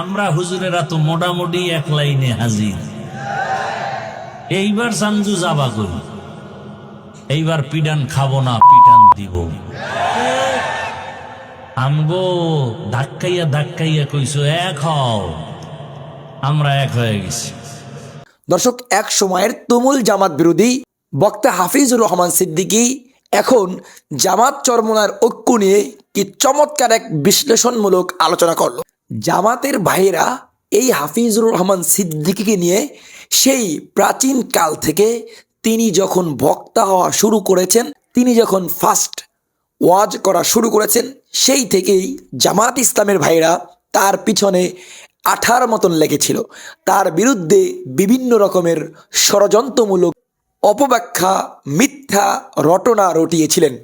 আমরা হুজুরেরা তো মোটামুটি এক লাইনে হাজির। এইবার সাঞ্জু যাবা করি এইবার পিডান খাব না পিটান দিব। আমগো ধাক্কাইয়া ধাক্কাইয়া কইছো, এক হও। আমরা এক হয়ে গেছি। দর্শক, এক সময়ের তুমুল জামাত বিরোধী বক্তা হাফিজুর রহমান সিদ্দিকী এখন জামাত চরমনার ঐক্য নিয়ে কি চমৎকার এক বিশ্লেষণমূলক আলোচনা করল। জামাতের ভাইয়েরা এই হাফিজুর রহমান সিদ্দিকীকে নিয়ে সেই প্রাচীন কাল থেকে তিনি যখন বক্তা হওয়া শুরু করেছেন, তিনি যখন ফার্স্ট ওয়াজ করা শুরু করেছেন, সেই থেকেই জামাত ইসলামের ভাইরা তার পিছনে আঠার মতন লেগেছিল। তার বিরুদ্ধে বিভিন্ন রকমের ষড়যন্ত্রমূলক অপব্যাখ্যা, মিথ্যা রটনা রটিয়েছিলেন।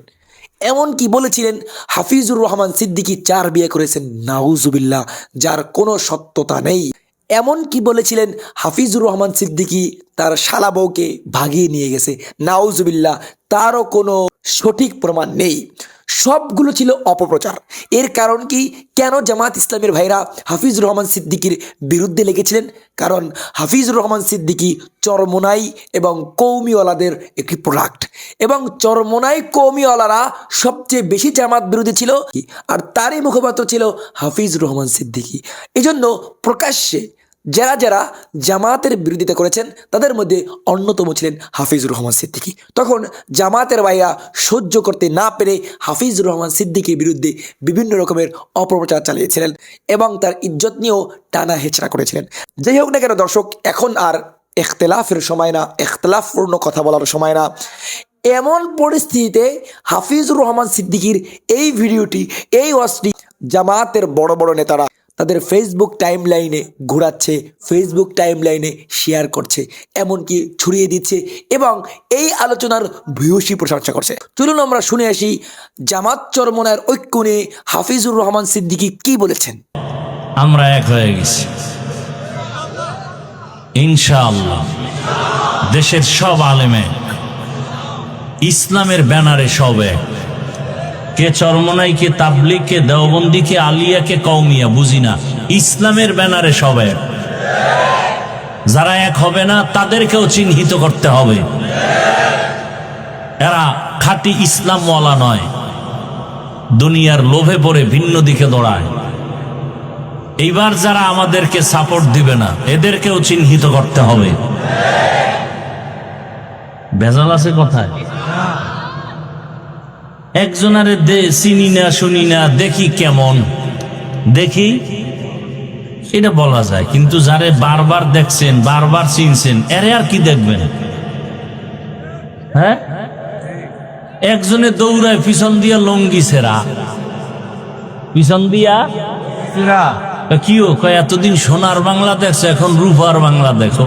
এমনকি বলেছিলেন? হাফিজুর রহমান সিদ্দিকী চার বিয়ে করেছেন, নাউজুবিল্লাহ, যার কোনো সত্যতা নেই। এমন কি বলেছিলেন? হাফিজুর রহমান সিদ্দিকী তার শালা বউকে ভাগিয়ে নিয়ে গেছে, নাউজুবিল্লাহ, তারও কোনো সঠিক প্রমাণ নেই। সবগুলো ছিল অপপ্রচার। এর কারণ কি? কেন জামাত ইসলামের ভাইরা হাফিজুর রহমান সিদ্দিকির বিরুদ্ধে লেগেছিলেন? কারণ হাফিজুর রহমান সিদ্দিকি চরমোনাই এবং কৌমিওয়ালাদের একটি প্রোডাক্ট এবং চরমোনাই কৌমিওয়ালারা সবচেয়ে বেশি জামাত বিরোধী ছিল আর তারই মুখপাত্র ছিল হাফিজুর রহমান সিদ্দিকী। এজন্য প্রকাশ্যে যারা যারা জামাতের বিরোধিতা করেছেন, তাদের মধ্যে অন্যতম ছিলেন হাফিজুর রহমান সিদ্দিকী। তখন জামাতের ভাইরা সহ্য করতে না পেরে হাফিজুর রহমান সিদ্দিকীর বিরুদ্ধে বিভিন্ন রকমের অপপ্রচার চালিয়েছিলেন এবং তার ইজ্জত নিয়েও টানা হেচড়া করেছিলেন। যাই হোক না কেন দর্শক, এখন আর এখতলাফের সময় না, এখতলাফপূর্ণ কথা বলার সময় না। এমন পরিস্থিতিতে হাফিজুর রহমান সিদ্দিকীর এই ভিডিওটি, এই ওয়াজটি জামাতের বড় বড় নেতারা তাদের ফেসবুক টাইম লাইনে ঘোরাচ্ছে ফেসবুক টাইম লাইনে শেয়ার করছে, এমনকি ছড়িয়ে দিচ্ছে এবং এই আলোচনার ভূয়সী প্রশংসা করছে। চলুন আমরা শুনে আসি জামাত চরমনার ঐক্য নিয়ে হাফিজুর রহমান সিদ্দিকী কি বলেছেন। আমরা এক হয়ে গেছি। ইনশাআল্লাহ দেশের সব আলেমে ইসলামের ব্যানারে সব এক। কে চরমনাই, কে তাবলিক কে দেওবন্দি, কে আলিয়া, কে কৌমিয়া বুঝি না। ইসলামের ব্যানারে সব এক। যারা এক হবে না, তাদেরকেও চিহ্নিত করতে হবে। এরা খাঁটি ইসলামওয়ালা নয়। দুনিয়ার লোভে পড়ে ভিন্ন দিকে দৌড়ায়। এইবার যারা আমাদেরকে সাপোর্ট দিবে না, এদেরকেও চিহ্নিত করতে হবে। ভেজাল আছে কোথায়। একজনারে দে চিনি না শুনি না দেখি কেমন। দেখি এটা বলা যায় কিন্তু যারে বারবার দেখছেন বারবার চিনছেন এরে আর কি দেখবেন? হ্যাঁ? একজনে দৌড়ায় পিছন দিয়া লঙ্গি সেরা পিছন দিয়া? কিও কয় এতদিন সোনার বাংলা দেখছ এখন রূপার বাংলা দেখো।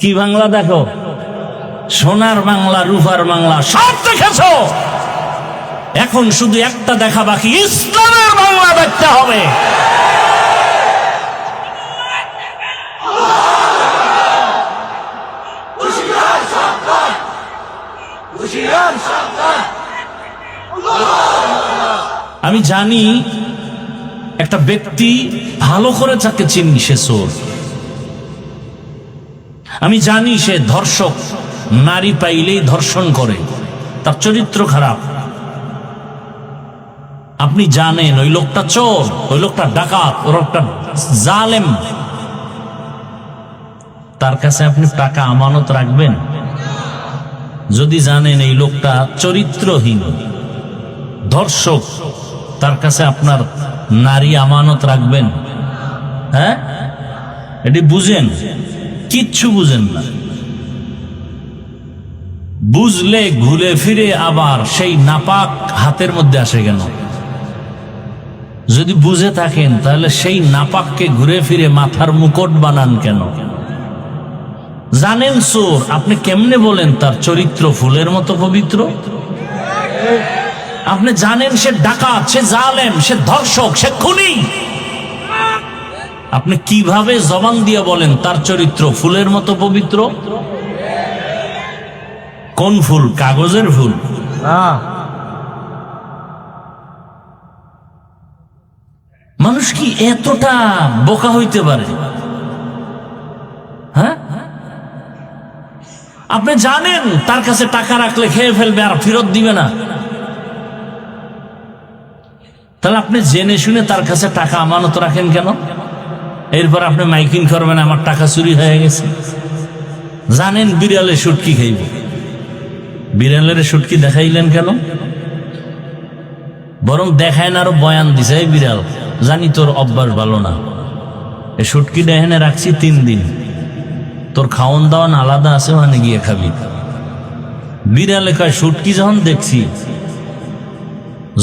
কি বাংলা দেখো? সোনার বাংলা, রূপার বাংলা, সব দেখেছ? এখন শুধু একটা দেখা বাকি, ইসলামের বাংলা দেখতে হবে। আমি জানি একটা ব্যক্তি ভালো করে যাকে চিনি সে চোর। আমি জানি সে ধর্ষক। নারী পাইলেই ধর্ষণ করে। তার চরিত্র খারাপ। আপনি জানেন, ওই লোকটা চোর, ওই লোকটা ডাকাত, ওর একটা জালেম। তার কাছে আপনি টাকা, আমানত রাখবেন? যদি জানেন এই লোকটা চরিত্রহীন, ধর্ষক, তার কাছে আপনার নারী আমানত রাখবেন? হ্যাঁ? এটি বুঝেন? কিচ্ছু বুঝেন না। বুঝলে ঘুরে ফিরে আবার সেই নাপাক হাতের মধ্যে আসে কেন? যদি বুঝে থাকেন, তাহলে সেই নাপাককে ঘুরে ফিরে মাথার মুকট বানান কেন? জানেন চোর আপনি কেমনে বলেন তার চরিত্র ফুলের মতো পবিত্র? আপনি জানেন সে ডাকাত, সে জালেম, সে ধর্ষক, সে খুনি? আপনি কীভাবে জবান দিয়ে বলেন তার চরিত্র ফুলের মতো পবিত্র? কোন ফুল? কাগজের ফুল। মানুষ কি এতটা বোকা হইতে পারে? হ্যাঁ? আপনি জানেন তার কাছে টাকা রাখলে খেয়ে ফেলবে আর ফেরত দিবে না। তাহলে আপনি জেনে শুনে তার কাছে টাকা আমানত রাখেন কেন? এরপর আপনি মাইকিং করবেন আমার টাকা চুরি হয়ে গেছে। জানেন বিড়ালে সুটকি খাইব। বিড়ালের সুটকি দেখাইলেন কেন? বরং দেখায় না আরও বয়ান দিছে বিড়াল, জানি তোর অভ্যাস ভালো না। এ সুটকি ডেহেনে রাখছি তিন দিন। তোর খাওন দাওয়ান আলাদা আছে, ওখানে গিয়ে খাবি। বিড়ালে কয়, সুটকি যখন দেখছি,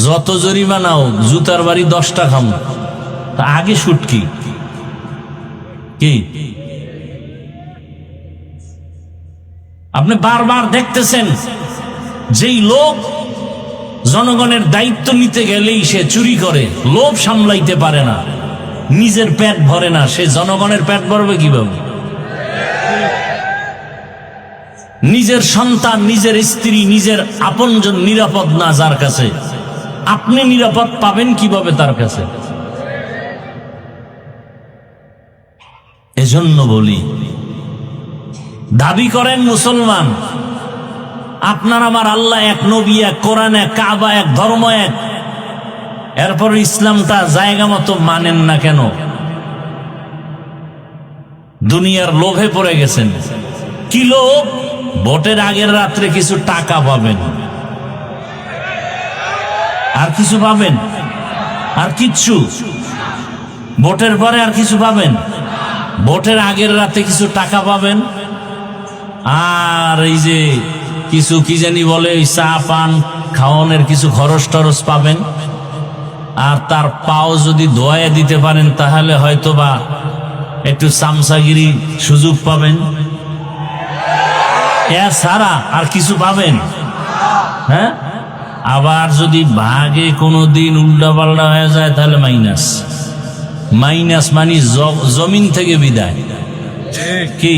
যত জরিমানা হোক, জুতার বাড়ি দশটা খাম। তা আগে সুটকি। কি? আপনি বারবার দেখতেছেন, যেই লোক জনগণের দায়িত্ব নিতে গেলেই সে চুরি করে, লোভ সামলাইতে পারে না, নিজের পেট ভরে না, সে জনগণের পেট ভরবে কীভাবে? নিজের সন্তান, নিজের স্ত্রী, নিজের আপনজন নিরাপদ না যার কাছে। আপনি নিরাপদ পাবেন কীভাবে তার কাছে? এজন্য বলি দাবি করেন মুসলমান, আপনার আমার আল্লাহ এক নবী, এক কোরআন, এক কাবা, এক ধর্ম, এক। এরপর ইসলামটা জায়গা মতো মানেন না কেন? দুনিয়ার লোভে পড়ে গেছেন। কি লোভ? ভোটের আগের রাত্রে কিছু টাকা পাবেন। আর কিছু পাবেন? আর কিচ্ছু। ভোটের পরে আর কিছু পাবেন? ভোটের আগের রাতে কিছু টাকা পাবেন? আর এই যে কিছু কি জানি বলে চা পান খাওয়ানোর কিছু খরচ টরচ পাবেন। আর তার পাও যদি ধোয়া দিতে পারেন তাহলে হয়তো বা একটু চামচাগিরি সুযোগ পাবেন। সারা আর কিছু পাবেন? হ্যাঁ? আবার যদি ভাগে কোনো দিন উল্টা পাল্টা হয়ে যায় তাহলে মাইনাস। মাইনাস মানে জমিন থেকে বিদায়। কি?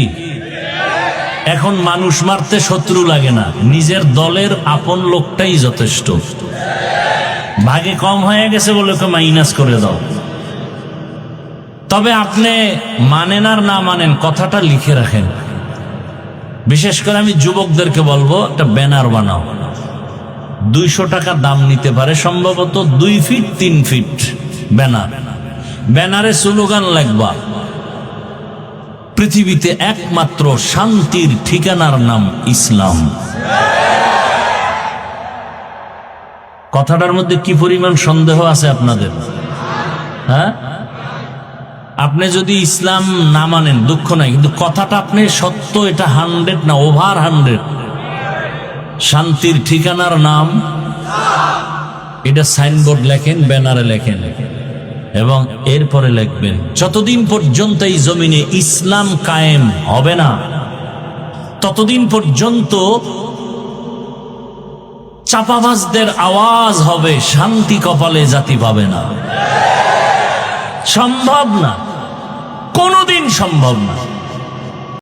এখন মানুষ মারতে শত্রু লাগে না। নিজের দলের আপন লোকটাই যথেষ্ট। ভাগে কম হয়ে গেছে বলে ওকে মাইনাস করে দাও। তবে আপনি মানেন আর না মানেন কথাটা লিখে রাখেন। বিশেষ করে আমি যুবকদেরকে বলব, একটা ব্যানার বানাও। দুইশো টাকা দাম নিতে পারে, সম্ভবত দুই ফিট তিন ফিট ব্যানার ব্যানারে স্লোগান লাগবা পৃথিবীতে একমাত্র শান্তির ঠিকানার নাম ইসলাম। কথাটার মধ্যে কি পরিমাণ সন্দেহ আছে আপনাদের? হ্যাঁ? আপনি যদি ইসলাম না মানেন, দুঃখ নাই, কিন্তু কথাটা আপনি সত্য, এটা হান্ড্রেড না ওভার হান্ড্রেড? শান্তির ঠিকানার নাম? এটা সাইনবোর্ড লেখেন, ব্যানারে লেখেন। এবং এরপরে লিখবেন, যতদিন পর্যন্ত এই জমিনে ইসলাম কায়েম হবে না, ততদিন পর্যন্ত চাপাবাজদের আওয়াজ হবে শান্তি কপালে জাতি পাবে না। সম্ভব না। কোনোদিন সম্ভব না।